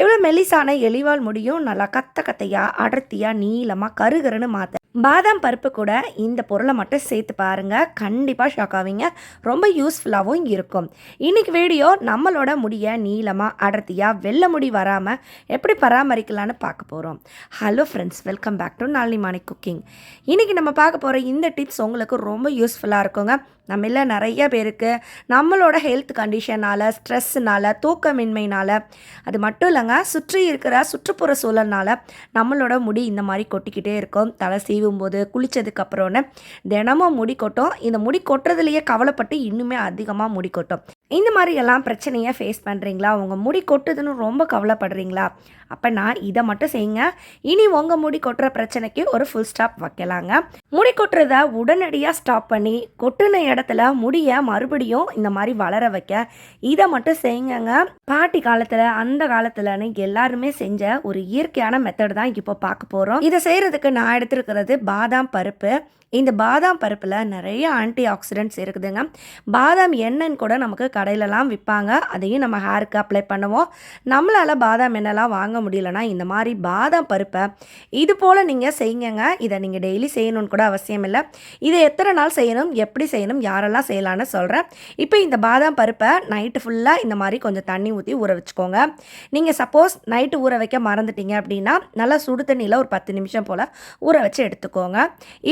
எவ்வளோ மெலிசான எலிவால் முடியும்? நல்லா கத்த கத்தையாக அடர்த்தியாக நீளமாக கருகருன்னு மாற்ற பாதாம் பருப்பு கூட இந்த பொருளை மட்டும் சேர்த்து பாருங்கள் கண்டிப்பாக ஷாக் ஆவீங்க. ரொம்ப யூஸ்ஃபுல்லாகவும் இருக்கும். இன்றைக்கி வீடியோ நம்மளோட முடியை நீளமாக அடர்த்தியாக வெள்ளை முடி வராமல் எப்படி பராமரிக்கலான்னு பார்க்க போகிறோம் hello friends welcome back to Nalini Mani cooking இன்றைக்கி நம்ம பார்க்க போகிற இந்த டிப்ஸ் உங்களுக்கு ரொம்ப யூஸ்ஃபுல்லாக இருக்குங்க. நம்மள நிறைய பேருக்கு நம்மளோட ஹெல்த் கண்டிஷனால் ஸ்ட்ரெஸ்ஸுனால தூக்கமின்மையினால் அது மட்டும் இல்லைங்க சுற்றி இருக்கிற சுற்றுப்புற சூழல்னால் நம்மளோட முடி இந்த மாதிரி கொட்டிக்கிட்டே இருக்கும். தலை சீவும் போது குளித்ததுக்கப்புறம்னு தினமும் முடி கொட்டும். இந்த முடி கொட்டுறதுலையே கவலைப்பட்டு இன்னுமே அதிகமாக முடி கொட்டும். இந்த மாதிரி எல்லாம் பிரச்சனையை ஃபேஸ் பண்ணுறீங்களா உங்கள் முடி கொட்டுதுன்னு ரொம்ப கவலைப்படுறீங்களா? அப்போ நான் இதை மட்டும் செய்யுங்க. இனி உங்கள் முடி கொட்டுற பிரச்சனைக்கு ஒரு ஃபுல் ஸ்டாப் வைக்கலாங்க. முடி கொட்டுறத உடனடியாக ஸ்டாப் பண்ணி கொட்டுன இடத்துல முடியை மறுபடியும் இந்த மாதிரி வளர வைக்க. இதை மட்டும் செய்யுங்க பாட்டி காலத்தில் அந்த காலத்துலன்னு எல்லாருமே செஞ்ச ஒரு இயற்கையான மெத்தட் தான் இப்போ பார்க்க போகிறோம் இதை செய்கிறதுக்கு நான் எடுத்துருக்கிறது பாதாம் பருப்பு. இந்த பாதாம் பருப்பில் நிறைய ஆன்டி ஆக்சிடென்ட்ஸ் இருக்குதுங்க. பாதாம் எண்ணெய்ன்னு கூட நமக்கு கடையிலலாம் விற்பாங்க. அதையும் நம்ம ஹேருக்கு அப்ளை பண்ணுவோம். நம்மளால் பாதாம் எண்ணெய்லாம் வாங்க முடியலன்னா இந்த மாதிரி பாதாம் பருப்பை இது போல் நீங்கள் செய்யுங்க இதை நீங்கள் டெய்லி செய்யணும்னு கூட அவசியம் இல்லை. இதை எத்தனை நாள் செய்யணும்? எப்படி செய்யணும்? யாரெல்லாம் செய்யலான்னு சொல்கிறேன் இப்போ இந்த பாதாம் பருப்பை நைட்டு ஃபுல்லாக இந்த மாதிரி கொஞ்சம் தண்ணி ஊற்றி ஊற வச்சுக்கோங்க. நீங்கள் சப்போஸ் நைட்டு ஊற வைக்க மறந்துட்டீங்க அப்படின்னா நல்லா சுடு தண்ணியில் ஒரு பத்து நிமிஷம் போல் ஊற வச்சு எடுத்துக்கோங்க.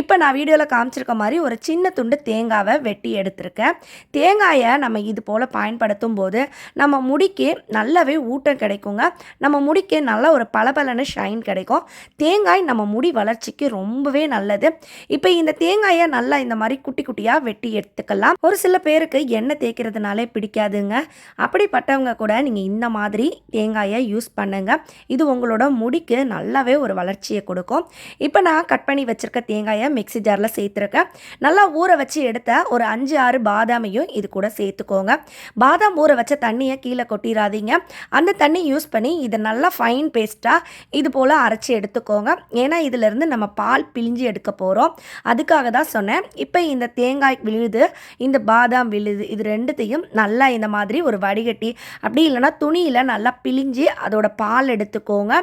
இப்போ நான் வீடியோவில் காமிச்சிருக்க மாதிரி ஒரு சின்ன துண்டு தேங்காவை வெட்டி எடுத்திருக்கேன். தேங்காயை நம்ம இது போல் பயன்படுத்தும் போது நம்ம முடிக்கு நல்லாவே ஊட்டம் கிடைக்குங்க. நம்ம முடிக்கு நல்ல ஒரு பளபளன்னு ஷைன் கிடைக்கும். தேங்காய் நம்ம முடி வளர்ச்சிக்கு ரொம்பவே நல்லது. இப்போ இந்த தேங்காயை நல்லா இந்த மாதிரி குட்டி குட்டியாக வெட்டி எடுத்து எடுத்துக்கலாம். ஒரு சில பேருக்கு எண்ணெய் தேய்க்கிறதுனாலே பிடிக்காதுங்க. அப்படிப்பட்டவங்க கூட நீங்கள் இந்த மாதிரி தேங்காயை யூஸ் பண்ணுங்க. இது உங்களோட முடிக்கு நல்லாவே ஒரு வளர்ச்சியை கொடுக்கும். இப்போ நான் கட் பண்ணி வச்சுருக்க தேங்காயை மிக்ஸி ஜாரில் சேர்த்துருக்கேன். நல்லா ஊற வச்சு எடுத்த ஒரு அஞ்சு ஆறு பாதாமையும் இது கூட சேர்த்துக்கோங்க. பாதாம் ஊற வச்ச தண்ணியை கீழே கொட்டிடாதீங்க அந்த தண்ணி யூஸ் பண்ணி இதை நல்லா ஃபைன் பேஸ்ட்டாக இது போல் அரைச்சி எடுத்துக்கோங்க. ஏன்னா இதிலேருந்து நம்ம பால் பிழிஞ்சு எடுக்க போகிறோம் அதுக்காக தான் சொன்னேன். இப்போ இந்த தேங்காய் விழுது இந்த பாதாம் விழுது. இது ரெண்டுத்தையும் நல்லா இந்த மாதிரி ஒரு வடிகட்டி அப்படி இல்லைன்னா துணியில் நல்லா பிழிஞ்சு அதோட பால் எடுத்துக்கோங்க.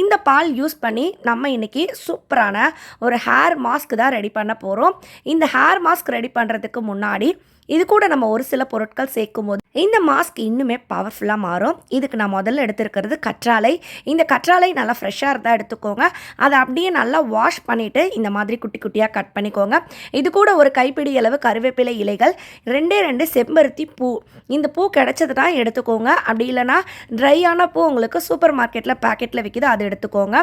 இந்த பால் யூஸ் பண்ணி நம்ம இன்னைக்கு சூப்பரான ஒரு ஹேர் மாஸ்க் தான் ரெடி பண்ண போகிறோம் இந்த ஹேர் மாஸ்க் ரெடி பண்ணுறதுக்கு முன்னாடி இது கூட நம்ம ஒரு சில பொருட்கள் சேர்க்கும் போது இந்த மாஸ்க் இன்னுமே பவர்ஃபுல்லாக மாறும். இதுக்கு நான் முதல்ல எடுத்துருக்கிறது கற்றாழை. இந்த கற்றாழை நல்லா ஃப்ரெஷ்ஷாக இருந்தால் எடுத்துக்கோங்க. அதை அப்படியே நல்லா வாஷ் பண்ணிவிட்டு இந்த மாதிரி குட்டி குட்டியாக கட் பண்ணிக்கோங்க. இது கூட ஒரு கைப்பிடி அளவு கருவேப்பிலை இலைகள் ரெண்டே ரெண்டு செம்பருத்தி பூ. இந்த பூ கிடைச்சது தான் எடுத்துக்கோங்க. அப்படி இல்லைன்னா ட்ரையான பூ உங்களுக்கு சூப்பர் மார்க்கெட்டில் பேக்கெட்டில் விற்கிது அதை எடுத்துக்கோங்க.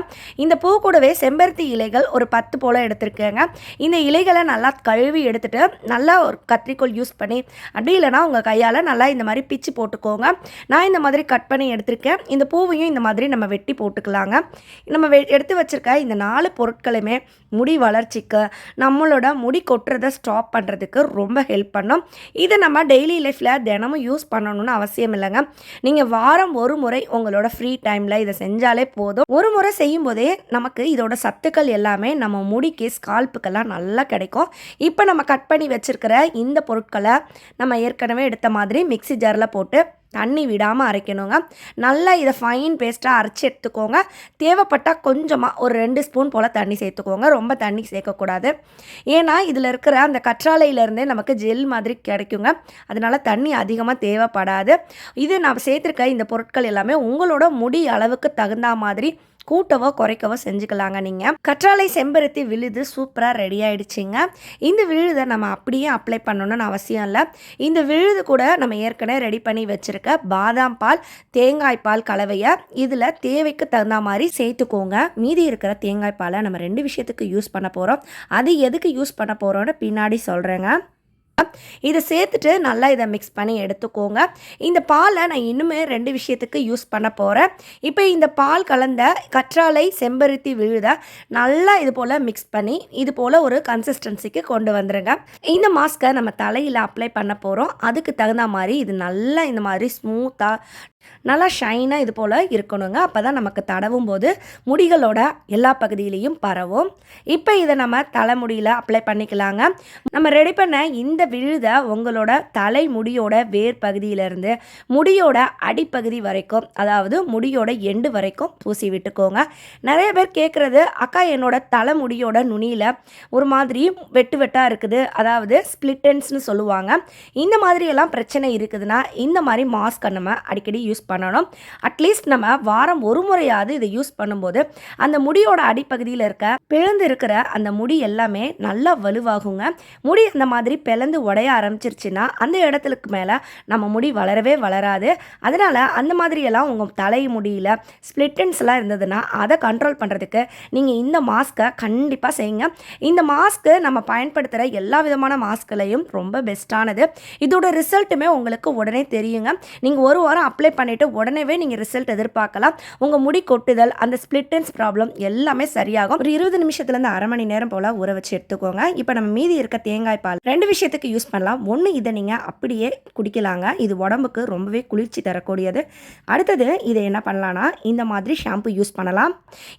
இந்த பூ கூடவே செம்பருத்தி இலைகள் ஒரு பத்து போல் எடுத்துருக்கேங்க. இந்த இலைகளை நல்லா கழுவி எடுத்துகிட்டு நல்லா ஒரு கத்திரிக்கோள் யூஸ் பண்ணி அப்படி இல்லைன்னா உங்கள் கையால் நல்லா இந்த மாதிரி பிச்சு போட்டுக்கோங்க. நான் இந்த மாதிரி கட் பண்ணி எடுத்திருக்கேன். இந்த பூவையும் இந்த மாதிரி நம்ம வெட்டி போட்டுக்கலாங்க. நம்ம வெ எடுத்து வச்சுருக்க இந்த நாலு பொருட்களுமே முடி வளர்ச்சிக்கு நம்மளோட முடி கொட்டுறதை ஸ்டாப் பண்ணுறதுக்கு ரொம்ப ஹெல்ப் பண்ணும். இதை நம்ம டெய்லி லைஃப்பில் தினமும் யூஸ் பண்ணணும்னு அவசியம் இல்லைங்க. நீங்கள் வாரம் ஒரு முறை உங்களோட ஃப்ரீ டைமில் இதை செஞ்சாலே போதும். ஒரு முறை செய்யும் போதே நமக்கு இதோட சத்துக்கள் எல்லாமே நம்ம முடிக்கு ஸ்கால்ப்புக்கெல்லாம் நல்லா கிடைக்கும். இப்போ நம்ம கட் பண்ணி வச்சுருக்கிற இந்த பொருட்களை நம்ம ஏற்கனவே எடுத்த மாதிரி மிக்ஸி ஜாரில் போட்டு தண்ணி விடாமல் அரைக்கணுங்க. நல்லா இதை ஃபைன் பேஸ்ட்டாக அரைச்சி எடுத்துக்கோங்க. தேவைப்பட்டால் கொஞ்சமாக ஒரு ரெண்டு ஸ்பூன் போல் தண்ணி சேர்த்துக்கோங்க. ரொம்ப தண்ணி சேர்க்கக்கூடாது. ஏன்னா இதில் இருக்கிற அந்த கற்றாழையிலேருந்தே நமக்கு ஜெல் மாதிரி கிடைக்குங்க. அதனால் தண்ணி அதிகமாக தேவைப்படாது. இது நான் சேர்த்துருக்க இந்த பொருட்கள் எல்லாமே உங்களோட முடி அளவுக்கு தகுந்த மாதிரி கூட்டவோ குறைக்கவோ செஞ்சுக்கலாங்க நீங்கள் கற்றாழை செம்பருத்தி விழுது சூப்பராக ரெடி ஆகிடுச்சிங்க இந்த விழுதை நம்ம அப்படியே அப்ளை பண்ணணும்னு அவசியம் இல்லை. இந்த விழுது கூட நம்ம ஏற்கனவே ரெடி பண்ணி வச்சுருக்க பாதாம் பால் தேங்காய் பால் கலவையை இதில் தேவைக்கு தகுந்த மாதிரி சேர்த்துக்கோங்க. மீதி இருக்கிற தேங்காய் பாலை நம்ம ரெண்டு விஷயத்துக்கு யூஸ் பண்ண போகிறோம் அது எதுக்கு யூஸ் பண்ண போகிறோன்னு பின்னாடி சொல்கிறேங்க இதை சேர்த்துட்டு நல்லா இதை மிக்ஸ் பண்ணி எடுத்துக்கோங்க. இந்த பாலை நான் இன்னுமே ரெண்டு விஷயத்துக்கு யூஸ் பண்ண போகிறேன் இப்போ இந்த பால் கலந்த கற்றாழை செம்பருத்தி விழுத நல்லா இது போல் மிக்ஸ் பண்ணி இது போல் ஒரு கன்சிஸ்டன்சிக்கு கொண்டு வந்துடுங்க இந்த மாஸ்க்கை நம்ம தலையில் அப்ளை பண்ண போகிறோம் அதுக்கு தகுந்த மாதிரி இது நல்லா இந்த மாதிரி ஸ்மூத்தாக நல்லா ஷைனாக இது போல் இருக்கணுங்க. அப்போ தான் நமக்கு தடவும் போது முடிகளோட எல்லா பகுதியிலையும் பரவும். இப்போ இதை நம்ம தலைமுடியில் அப்ளை பண்ணிக்கலாங்க. நம்ம ரெடி பண்ண இந்த விழுதை உங்களோட தலை முடியோட வேர் பகுதியிலேருந்து முடியோட அடிப்பகுதி வரைக்கும் அதாவது முடியோட எண்டு வரைக்கும் பூசி விட்டுக்கோங்க. நிறைய பேர் கேட்குறது அக்கா என்னோட தலைமுடியோட நுனியில் ஒரு மாதிரி வெட்டு வெட்டாக இருக்குது. அதாவது ஸ்பிளிட்டன்ஸ்னு சொல்லுவாங்க. இந்த மாதிரியெல்லாம் பிரச்சனை இருக்குதுன்னா இந்த மாதிரி மாஸ்க்கை நம்ம அடிக்கடி யூஸ் பண்ணணும். அட்லீஸ்ட் நம்ம வாரம் ஒரு முறையாவது இதை யூஸ் பண்ணும்போது அந்த முடியோட அடிப்பகுதியில் இருக்க பிளந்து இருக்கிற அந்த முடி எல்லாமே நல்லா வலுவாகுங்க. முடி அந்த மாதிரி பிளந்து உடைய ஆரம்பிச்சிருச்சுன்னா அந்த இடத்துக்கு மேலே நம்ம முடி வளரவே வளராது. அதனால் அந்த மாதிரியெல்லாம் உங்கள் தலை முடியில் ஸ்ப்ளிட்டன்ஸ்லாம் இருந்ததுன்னா அதை கண்ட்ரோல் பண்ணுறதுக்கு நீங்கள் இந்த மாஸ்க்கை கண்டிப்பாக செய்யுங்க. இந்த மாஸ்க்கு நம்ம பயன்படுத்துகிற எல்லா விதமான மாஸ்க்களையும் ரொம்ப பெஸ்ட்டானது இதோட ரிசல்ட்டுமே உங்களுக்கு உடனே தெரியுங்க. நீங்கள் ஒரு வாரம் அப்ளை பண்ணிவிட்டு உடனே நீங்கள் ரிசல்ட் எதிர்பார்க்கலாம். உங்கள் முடி கொட்டுதல் அந்த ஸ்ப்ளிட்டன்ஸ் ப்ராப்ளம் எல்லாமே சரியாகும். ஒரு இருபது நிமிஷத்துலேருந்து அரை மணி நேரம் போல் ஊற வச்சு எடுத்துக்கோங்க. இப்போ நம்ம மீதி இருக்க தேங்காய் பால். ரெண்டு விஷயத்துக்கு யூஸ் பண்ணலாம். ஒன்று இதை நீங்கள் அப்படியே குடிக்கலாங்க. இது உடம்புக்கு ரொம்பவே குளிர்ச்சி தரக்கூடியது. அடுத்தது இதை என்ன பண்ணலான்னா இந்த மாதிரி ஷாம்பு யூஸ் பண்ணலாம்.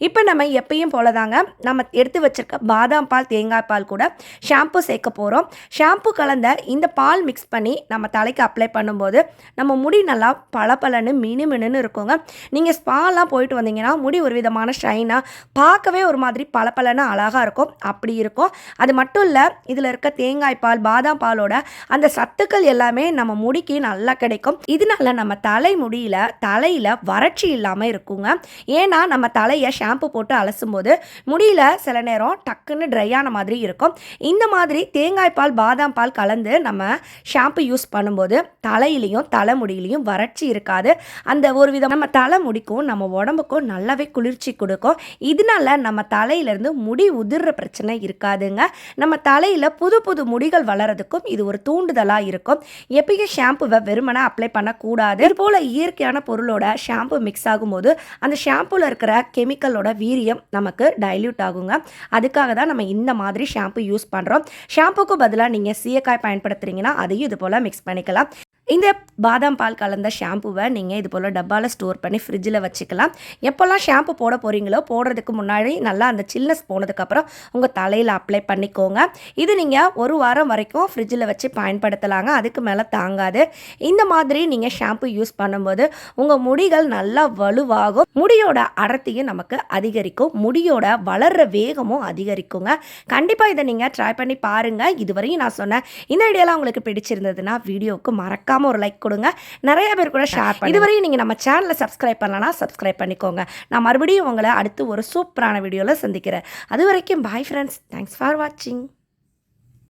இப்போ நம்ம எப்பயும் போல தாங்க நம்ம எடுத்து வச்சிருக்க பாதாம் பால் தேங்காய் பால் கூட ஷாம்பு சேர்க்க போகிறோம் ஷாம்பு கலந்த இந்த பால் மிக்ஸ் பண்ணி நம்ம தலைக்கு அப்ளை பண்ணும்போது நம்ம முடி நல்லா பளபளன்னு மினுமினுன்னு இருக்குங்க. நீங்கள் ஸ்பாலாம் போயிட்டு வந்தீங்கன்னா முடி ஒரு விதமான ஷைனாக பார்க்கவே ஒரு மாதிரி பளபளன்னு அழகாக இருக்கும். அப்படி இருக்கும். அது மட்டும் இல்லை இதில் இருக்க தேங்காய் பால் பாதாம் பாலோட அந்த சத்துக்கள் எல்லாமே நம்ம முடிக்கு நல்லா கிடைக்கும். இதனால நம்ம தலைமுடியில் தலையில் வறட்சி இல்லாமல் இருக்குங்க. ஏன்னா நம்ம தலையை ஷாம்பு போட்டு அலசும் போது சில நேரம் டக்குன்னு ட்ரை ஆன மாதிரி இருக்கும். இந்த மாதிரி தேங்காய் பால் பாதாம் பால் கலந்து நம்ம ஷாம்பு யூஸ் பண்ணும்போது தலையிலையும் தலைமுடியிலையும் வறட்சி இருக்காது. அந்த ஒரு விதம் நம்ம தலைமுடிக்கும் நம்ம உடம்புக்கும் நல்லாவே குளிர்ச்சி கொடுக்கும். இதனால நம்ம தலையிலேருந்து முடி உதிர்ற பிரச்சனை இருக்காதுங்க. நம்ம தலையில் புது புது முடிகள் பண்ணுறதுக்கும் இது ஒரு தூண்டுதலாக இருக்கும். எப்பயும் ஷாம்புவை வெறுமனை அப்ளை பண்ணக்கூடாது. இது போல் இயற்கையான பொருளோட ஷாம்பு மிக்ஸ் ஆகும்போது அந்த ஷாம்புவில் இருக்கிற கெமிக்கலோட வீரியம் நமக்கு டைல்யூட் ஆகுங்க. அதுக்காக தான் நம்ம இந்த மாதிரி ஷாம்பு யூஸ் பண்ணுறோம் ஷாம்புக்கு பதிலாக நீங்கள் சீயக்காய் பயன்படுத்துகிறீங்கன்னா அதையும் இது போல் மிக்ஸ் பண்ணிக்கலாம். இந்த பாதாம் பால் கலந்த ஷாம்புவை நீங்கள் இது போல் டப்பாவில் ஸ்டோர் பண்ணி ஃப்ரிட்ஜில் வச்சுக்கலாம். எப்போல்லாம் ஷாம்பு போட போகிறீங்களோ போடுறதுக்கு முன்னாடி நல்லா அந்த சில்னஸ் போனதுக்கப்புறம் உங்கள் தலையில் அப்ளை பண்ணிக்கோங்க. இது நீங்கள் ஒரு வாரம் வரைக்கும் ஃப்ரிட்ஜில் வச்சு பயன்படுத்தலாங்க. அதுக்கு மேலே தாங்காது. இந்த மாதிரி நீங்கள் ஷாம்பு யூஸ் பண்ணும்போது உங்கள் முடிகள் நல்லா வலுவாகும். முடியோட அடர்த்தியும் நமக்கு அதிகரிக்கும். முடியோட வளர்கிற வேகமும் அதிகரிக்குங்க. கண்டிப்பாக இதை நீங்கள் ட்ரை பண்ணி பாருங்கள் இதுவரையும் நான் சொன்னேன் இந்த ஐடியாலாம் உங்களுக்கு பிடிச்சிருந்ததுன்னா வீடியோவுக்கு மறக்காம மறக்காமல் ஒரு லைக் கொடுங்க. நிறைய பேர் கூட ஷேர் இதுவரையும் நீங்கள் நம்ம சேனலை சப்ஸ்கிரைப் பண்ணலன்னா சப்ஸ்கிரைப் பண்ணிக்கோங்க. நான் மறுபடியும் உங்களை அடுத்து ஒரு சூப்பரான வீடியோவில் சந்திக்கிறேன். அது வரைக்கும் பாய் ஃப்ரெண்ட்ஸ் தேங்க்ஸ் ஃபார் வாட்சிங்